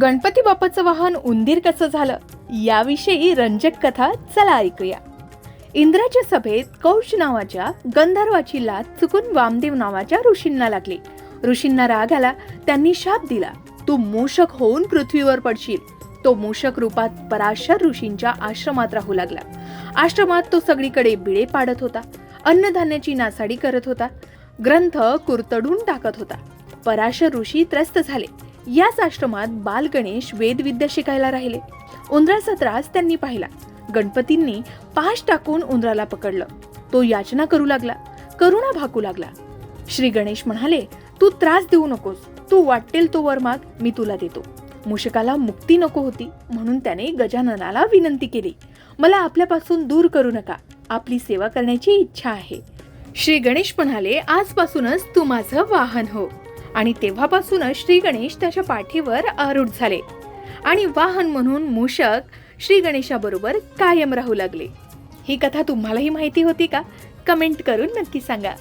गणपती बाप्पाचं वाहन उंदीर कसं झालं याविषयी रंजक कथा चला ऐकूया. इंद्राच्या सभेत कौश नावाच्या गंधर्वाची लाच चुकून वामदेव नावाच्या ऋषींना लागली. ऋषींना राग आला त्यांनी शाप दिला तू मूषक होऊन पृथ्वीवर पडशील. तो मूषक रूपात पराशर ऋषींच्या आश्रमात राहू लागला. आश्रमात तो सगळीकडे बिळे पाडत होता अन्नधान्याची नासाडी करत होता ग्रंथ कुरतडून टाकत होता. पराशर ऋषी त्रस्त झाले. याच आश्रमात बाल गणेश वेदविद्या शिकायला राहिले. उंदराचा त्रास त्यांनी पाहिला. गणपतींनी पाश टाकून उंदराला पकडलं. तो याचना करू लागला. करुणा भाकू लागला. श्री गणेश म्हणाले तू त्रास देऊ नकोस. तू वाटेल तो वरमाग मी तुला देतो. मूषकाला मुक्ती नको होती. म्हणून त्याने गजाननाला विनंती केली. मला आपल्यापासून दूर करू नका. आपली सेवा करण्याची इच्छा आहे. श्री गणेश म्हणाले आजपासूनच तू माझं वाहन हो. आणि तेव्हापासूनच श्री गणेश त्याच्या पाठीवर आरूढ झाले. आणि वाहन म्हणून मूषक श्री गणेशाबरोबर कायम राहू लागले. ही कथा तुम्हालाही माहिती होती का? कमेंट करून नक्की सांगा.